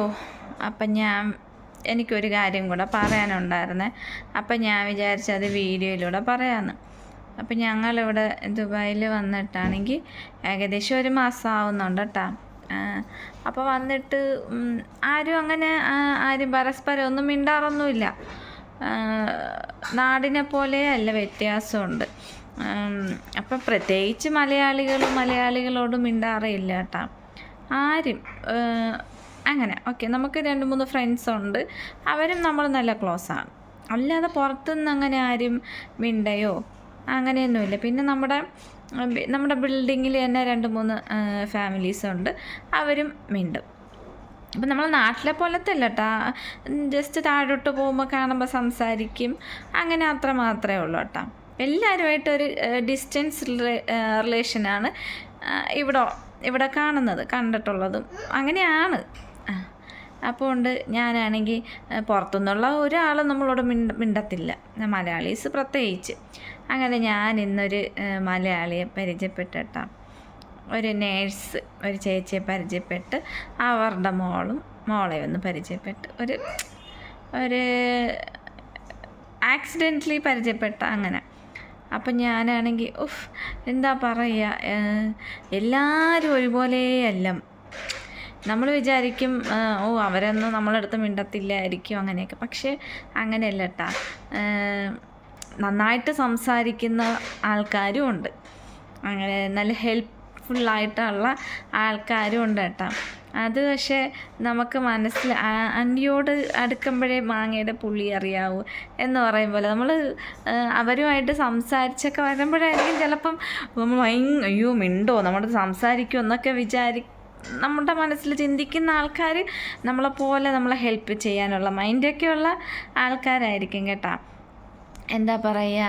ഓ അപ്പം ഞാൻ എനിക്കൊരു കാര്യം കൂടെ പറയാനുണ്ടായിരുന്നേ. അപ്പം ഞാൻ വിചാരിച്ചത് വീഡിയോയിലൂടെ പറയാമെന്ന് അപ്പം ഞങ്ങളിവിടെ ദുബായിൽ വന്നിട്ടാണെങ്കിൽ ഏകദേശം ഒരു മാസം ആവുന്നുണ്ട് കേട്ടോ അപ്പോൾ വന്നിട്ട് ആരും അങ്ങനെ ആരും പരസ്പരം ഒന്നും മിണ്ടാറൊന്നുമില്ല. നാടിനെ പോലെ അല്ല വ്യത്യാസമുണ്ട്. അപ്പം പ്രത്യേകിച്ച് മലയാളികൾ മലയാളികളോട് മിണ്ടാറില്ല കേട്ടോ ആരും അങ്ങനെ ഓക്കെ നമുക്ക് രണ്ട് മൂന്ന് ഫ്രണ്ട്സ് ഉണ്ട്. അവരും നമ്മൾ നല്ല ക്ലോസ് ആണ്. അല്ലാതെ പുറത്തുനിന്ന് അങ്ങനെ ആരും മിണ്ടയോ? അങ്ങനെയൊന്നുമില്ല. പിന്നെ നമ്മുടെ നമ്മുടെ ബിൽഡിങ്ങിൽ തന്നെ രണ്ട് മൂന്ന് ഫാമിലീസ് ഉണ്ട്. അവരും മിണ്ടും. അപ്പം നമ്മൾ നാട്ടിലെ പോലത്തെ അല്ല കേട്ടോ ജസ്റ്റ് താഴോട്ട് പോകുമ്പോൾ കാണുമ്പോൾ സംസാരിക്കും. അങ്ങനെ അത്ര മാത്രമേ ഉള്ളൂ കേട്ടോ എല്ലാവരുമായിട്ടൊരു ഡിസ്റ്റൻസ് റിലേഷനാണ് ഇവിടെ ഇവിടെ കാണുന്നത് കണ്ടിട്ടുള്ളതും. അങ്ങനെയാണ്. അപ്പോൾ ഉണ്ട് ഞാനാണെങ്കിൽ പുറത്തുനിന്നുള്ള ഒരാളും നമ്മളോട് മിണ്ട മിണ്ടത്തില്ല. മലയാളീസ് പ്രത്യേകിച്ച്. അങ്ങനെ ഞാൻ ഇന്നൊരു മലയാളിയെ പരിചയപ്പെട്ടിട്ട. ഒരു നേഴ്സ് ഒരു ചേച്ചിയെ പരിചയപ്പെട്ട് അവരുടെ മോളും മോളെ ഒന്ന് പരിചയപ്പെട്ട്. ഒരു ഒരു ആക്സിഡന്റലി പരിചയപ്പെട്ട അങ്ങനെ. അപ്പം ഞാനാണെങ്കിൽ ഉഫ് എന്താ പറയുക എല്ലാവരും ഒരുപോലെയല്ല. നമ്മൾ വിചാരിക്കും ഓ അവരൊന്നും നമ്മളടുത്ത് മിണ്ടത്തില്ലായിരിക്കും അങ്ങനെയൊക്കെ. പക്ഷേ അങ്ങനെയല്ല കേട്ടാ നന്നായിട്ട് സംസാരിക്കുന്ന ആൾക്കാരും ഉണ്ട്. അങ്ങനെ നല്ല ഹെൽപ്ഫുള്ളായിട്ടുള്ള ആൾക്കാരും ഉണ്ട് കേട്ടോ അത് പക്ഷേ നമുക്ക് മനസ്സിൽ അന്യോട് അടുക്കുമ്പോഴേ മാങ്ങയുടെ പുളി അറിയാവൂ എന്ന് പറയും പോലെ നമ്മൾ അവരുമായിട്ട് സംസാരിച്ചൊക്കെ വരുമ്പോഴായിരിക്കും ചിലപ്പം അയ്യോ മിണ്ടോ? നമ്മുടെ സംസാരിക്കുമോ എന്നൊക്കെ നമ്മുടെ മനസ്സിൽ ചിന്തിക്കുന്ന ആൾക്കാർ നമ്മളെപ്പോലെ നമ്മളെ ഹെൽപ്പ് ചെയ്യാനുള്ള മൈൻഡൊക്കെയുള്ള ആൾക്കാരായിരിക്കും കേട്ടോ. എന്താ പറയുക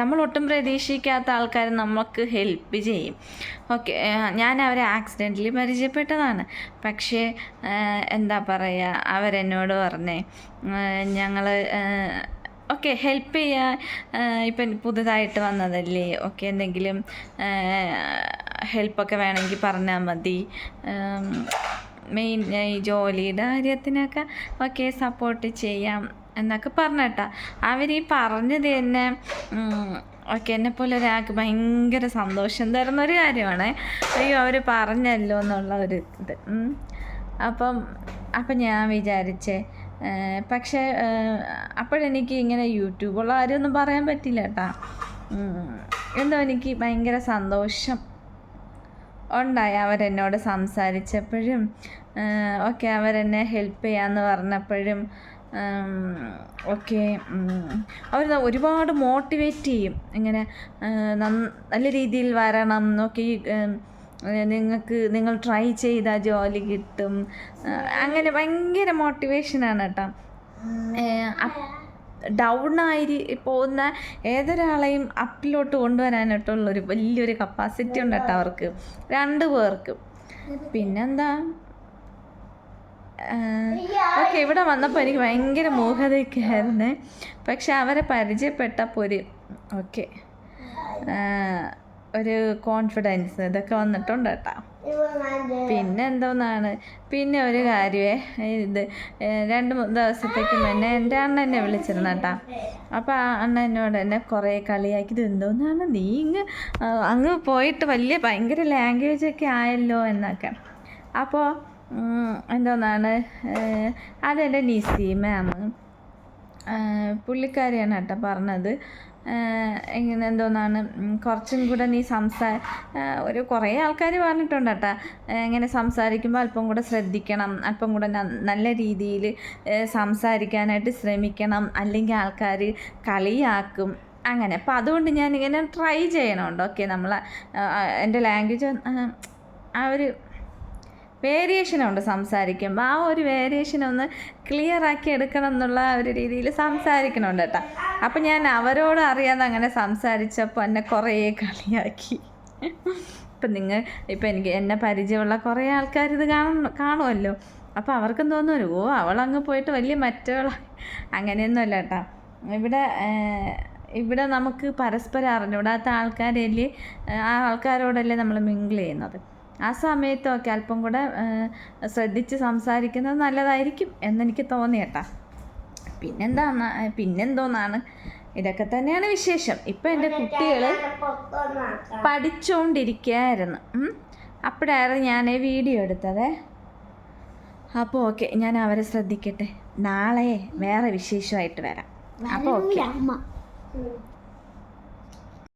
നമ്മൾ ഒട്ടും പ്രതീക്ഷിക്കാത്ത ആൾക്കാർ നമുക്ക് ഹെൽപ്പ് ചെയ്യും. ഓക്കെ ഞാൻ അവരെ ആക്സിഡന്റലി പരിചയപ്പെട്ടതാണ്. പക്ഷേ എന്താ പറയുക അവരെന്നോട് പറഞ്ഞേ ഞങ്ങൾ ഓക്കെ ഹെൽപ്പ് ചെയ്യാൻ ഇപ്പം പുതുതായിട്ട് വന്നതല്ലേ? ഓക്കെ എന്തെങ്കിലും ഹെൽപ്പൊക്കെ വേണമെങ്കിൽ പറഞ്ഞാൽ മതി. മെയിൻ ഈ ജോലിയുടെ കാര്യത്തിനൊക്കെ ഓക്കെ സപ്പോർട്ട് ചെയ്യാം എന്നൊക്കെ പറഞ്ഞിട്ടാ. അവർ ഈ പറഞ്ഞത് തന്നെ ഓക്കെ എന്നെ പോലെ ഒരാൾക്ക് ഭയങ്കര സന്തോഷം തരുന്ന ഒരു കാര്യമാണ്. അയ്യോ അവർ പറഞ്ഞല്ലോ എന്നുള്ള ഒരു ഇത്. അപ്പം അപ്പം ഞാൻ വിചാരിച്ചേ പക്ഷേ അപ്പോഴെനിക്ക് ഇങ്ങനെ യൂട്യൂബുള്ള കാര്യമൊന്നും പറയാൻ പറ്റില്ല കേട്ടാ എന്തോ എനിക്ക് ഭയങ്കര സന്തോഷം. ഉണ്ടായി. അവരെന്നോട് സംസാരിച്ചപ്പോഴും ഒക്കെ അവരെന്നെ ഹെൽപ്പ് ചെയ്യാമെന്ന് പറഞ്ഞപ്പോഴും ഒക്കെ അവർ ഒരുപാട് മോട്ടിവേറ്റ് ചെയ്യും. ഇങ്ങനെ നല്ല രീതിയിൽ വരണം നോക്കി നിങ്ങൾക്ക് നിങ്ങൾ ട്രൈ ചെയ്താൽ ജോലി കിട്ടും. അങ്ങനെ ഭയങ്കര മോട്ടിവേഷനാണ് കേട്ടോ. ഡൗൺ ആയി പോകുന്ന ഏതൊരാളെയും അപ്പിലോട്ട് കൊണ്ടുവരാനായിട്ടുള്ളൊരു വലിയൊരു കപ്പാസിറ്റി ഉണ്ട് കേട്ടോ അവർക്ക്. രണ്ട് പേർക്കും. പിന്നെന്താ? ഓക്കെ ഇവിടെ വന്നപ്പോൾ എനിക്ക് ഭയങ്കര മോഹതയൊക്കെ ആയിരുന്നേ. പക്ഷെ അവരെ പരിചയപ്പെട്ടപ്പോൾ ഒരു ഓക്കെ. ഒരു കോൺഫിഡൻസ് ഇതൊക്കെ വന്നിട്ടുണ്ട് കേട്ടോ. പിന്നെ എന്തോന്നാണ്? പിന്നെ ഒരു കാര്യമേ ഇത് രണ്ട് ദിവസത്തേക്ക് മുന്നേ എന്റെ അണ്ണ എന്നെ വിളിച്ചിരുന്നു കേട്ടാ. അപ്പോൾ ആ അണ്ണ എന്നോട് എന്നെ കുറേ കളിയാക്കിയത് എന്തോന്നാണ്? നീ ഇങ്ങ് അങ്ങ് പോയിട്ട് വലിയ ഭയങ്കര ലാംഗ്വേജ് ഒക്കെ ആയല്ലോ എന്നൊക്കെ. അപ്പോൾ എന്തോന്നാണ്? അതെന്റെ നിസി മാം പുള്ളിക്കാരിയാണ് കേട്ടോ പറഞ്ഞത്. ഇങ്ങനെ എന്തോന്നാണ് കുറച്ചും കൂടെ നീ സംസാ ഒരു കുറേ ആൾക്കാർ പറഞ്ഞിട്ടുണ്ട് കേട്ടോ. ഇങ്ങനെ സംസാരിക്കുമ്പോൾ അല്പം കൂടെ ശ്രദ്ധിക്കണം അല്പം കൂടെ നല്ല രീതിയിൽ സംസാരിക്കാനായിട്ട് ശ്രമിക്കണം അല്ലെങ്കിൽ ആൾക്കാർ കളിയാക്കും അങ്ങനെ. അപ്പോൾ അതുകൊണ്ട് ഞാൻ ഇങ്ങനെ ട്രൈ ചെയ്യണമുണ്ട് ഓക്കെ. നമ്മൾ എന്റെ ലാംഗ്വേജ് ആ ഒരു വേരിയേഷൻ ഉണ്ട് സംസാരിക്കുമ്പോൾ ആ ഒരു വേരിയേഷൻ ഒന്ന് ക്ലിയർ ആക്കി എടുക്കണം എന്നുള്ള ഒരു രീതിയിൽ സംസാരിക്കണുണ്ട് കേട്ടോ. അപ്പം ഞാൻ അവരോട് അറിയാതെ അങ്ങനെ സംസാരിച്ചപ്പോൾ എന്നെ കുറേ കളിയാക്കി. ഇപ്പം നിങ്ങൾ ഇപ്പം എനിക്ക് എന്നെ പരിചയമുള്ള കുറേ ആൾക്കാർ ഇത് കാണും കാണുമല്ലോ അപ്പോൾ അവർക്കും തോന്നുമല്ലോ ഓ അവളങ്ങ് പോയിട്ട് വലിയ മറ്റവള. അങ്ങനെയൊന്നുമല്ല കേട്ടോ. ഇവിടെ ഇവിടെ നമുക്ക് പരസ്പരം അറിഞ്ഞൂടാത്ത ആൾക്കാരല്ലേ ആ ആൾക്കാരോടല്ലേ നമ്മൾ മിങ്കിൾ ചെയ്യുന്നത്. ആ സമയത്തൊക്കെ അല്പം കൂടെ ശ്രദ്ധിച്ച് സംസാരിക്കുന്നത് നല്ലതായിരിക്കും എന്നെനിക്ക് തോന്നി കേട്ടാ. പിന്നെന്താ പിന്നെന്തോന്നാണ്. ഇതൊക്കെ തന്നെയാണ് വിശേഷം. ഇപ്പം എന്റെ കുട്ടികൾ പഠിച്ചുകൊണ്ടിരിക്കുകയായിരുന്നു. അപ്പോഴായിരുന്നു ഞാൻ വീഡിയോ എടുത്തത്. അപ്പോൾ ഓക്കെ ഞാൻ അവരെ ശ്രദ്ധിക്കട്ടെ. നാളെ വേറെ വിശേഷമായിട്ട് വരാം. അപ്പോൾ ഓക്കെ.